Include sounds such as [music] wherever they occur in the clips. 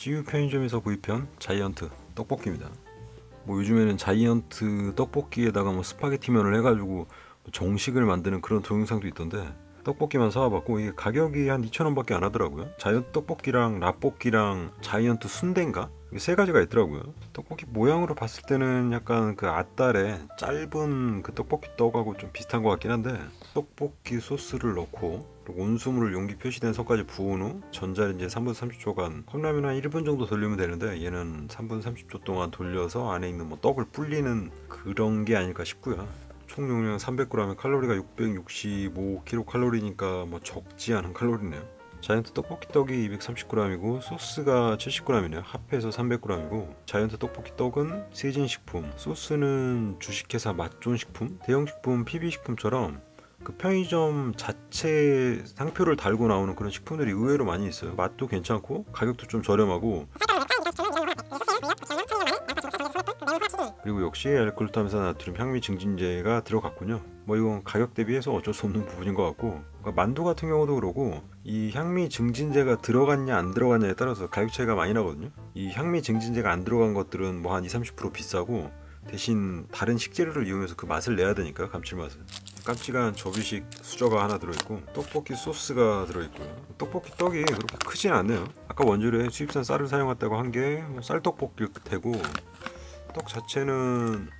CU 편의점에서 구입한 자이언트 떡볶이입니다. 뭐 요즘에는 자이언트 떡볶이에다가 뭐 스파게티면을 해가지고 뭐 정식을 만드는 그런 동영상도 있던데 떡볶이만 사와봤고 이게 가격이 한 2,000원밖에 안 하더라고요. 자이언트 떡볶이랑 라볶이랑 자이언트 순대인가? 세 가지가 있더라고요. 떡볶이 모양으로 봤을 때는 약간 그 앞달에 짧은 그 떡볶이 떡하고 좀 비슷한 것 같긴 한데 떡볶이 소스를 넣고 온수물을 용기 표시된 석까지 부은 후 전자레인지에 3분 30초간 컵라면 한 1분 정도 돌리면 되는데 얘는 3분 30초 동안 돌려서 안에 있는 뭐 떡을 불리는 그런 게 아닐까 싶고요. 총 용량 300g에 칼로리가 665kcal니까 뭐 적지 않은 칼로리네요. 자이언트 떡볶이 떡이 230g이고 소스가 70g이네요. 합해서 300g이고 자이언트 떡볶이 떡은 세진식품, 소스는 주식회사 맛존식품, 대형식품 PB식품처럼 그 편의점 자체 상표를 달고 나오는 그런 식품들이 의외로 많이 있어요. 맛도 괜찮고 가격도 좀 저렴하고 그리고 역시 알코올탐산 나트륨 향미 증진제가 들어갔군요. 뭐 이건 가격 대비해서 어쩔 수 없는 부분인 것 같고 만두 같은 경우도 그러고 이 향미 증진제가 들어갔냐 안 들어갔냐에 따라서 가격 차이가 많이 나거든요. 이 향미 증진제가 안 들어간 것들은 뭐 한 2, 30% 비싸고 대신 다른 식재료를 이용해서 그 맛을 내야 되니까 감칠맛을. 깜찍한 접이식 수저가 하나 들어있고 떡볶이 소스가 들어있고요. 떡볶이 떡이 그렇게 크진 않네요. 아까 원재료에 수입산 쌀을 사용했다고 한 게 쌀떡볶이일 테고 떡 자체는 음,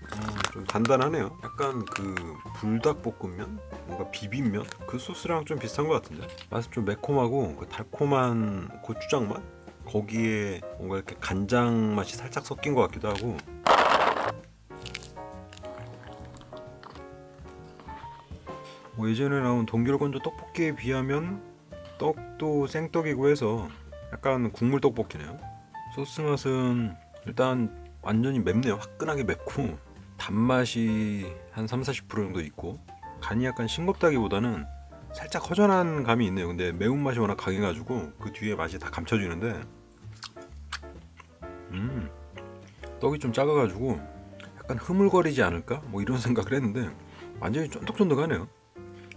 좀 단단하네요. 약간 그 불닭볶음면? 뭔가 비빔면? 그 소스랑 좀 비슷한 것 같은데? 맛은 좀 매콤하고 그 달콤한 고추장 맛? 거기에 뭔가 이렇게 간장 맛이 살짝 섞인 것 같기도 하고. 뭐 예전에 나온 동결건조 떡볶이에 비하면 떡도 생떡이고 해서 약간 국물 떡볶이네요. 소스 맛은 일단 완전히 맵네요. 화끈하게 맵고 단맛이 한 3, 40% 정도 있고 간이 약간 싱겁다기보다는 살짝 허전한 감이 있네요. 근데 매운맛이 워낙 강해가지고 그 뒤에 맛이 다 감춰지는데 음 떡이 좀 작아가지고 약간 흐물거리지 않을까? 뭐 이런 [laughs] 생각을 했는데 완전히 쫀득쫀득하네요.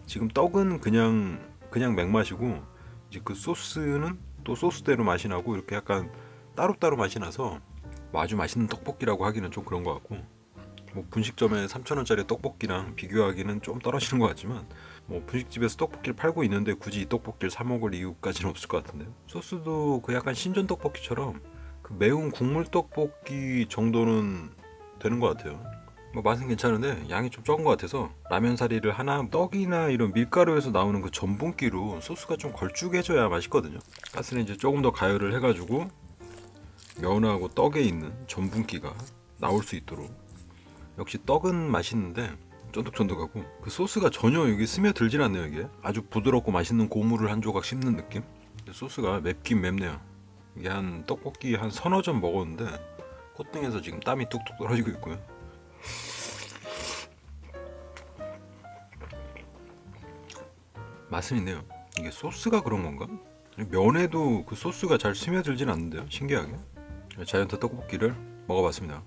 지금 떡은 그냥 그냥 맥맛이고 이제 그 소스는 또 소스대로 맛이 나고 이렇게 약간 따로따로 맛이 나서 뭐 아주 맛있는 떡볶이라고 하기는 좀 그런 것 같고 뭐 분식점에 3,000원짜리 떡볶이랑 비교하기는 좀 떨어지는 것 같지만 뭐 분식집에서 떡볶이를 팔고 있는데 굳이 이 떡볶이를 사 먹을 이유까지는 없을 것 같은데요. 소스도 그 약간 신전 떡볶이처럼 그 매운 국물 떡볶이 정도는 되는 것 같아요. 뭐 맛은 괜찮은데 양이 좀 적은 것 같아서 라면 사리를 하나 떡이나 이런 밀가루에서 나오는 그 전분기로 소스가 좀 걸쭉해져야 맛있거든요. 가스는 이제 조금 더 가열을 해가지고 면하고 떡에 있는 전분기가 나올 수 있도록 역시 떡은 맛있는데 쫀득쫀득하고 그 소스가 전혀 여기 스며들질 않네요 이게 아주 부드럽고 맛있는 고무를 한 조각 씹는 느낌 소스가 맵긴 맵네요 이게 한 떡볶이 한 서너 점 먹었는데 콧등에서 지금 땀이 뚝뚝 떨어지고 있고요 맛은 있네요. 이게 소스가 그런 건가? 면에도 그 소스가 잘 스며들진 않는데요. 신기하게. 자이언트 떡볶이를 먹어봤습니다.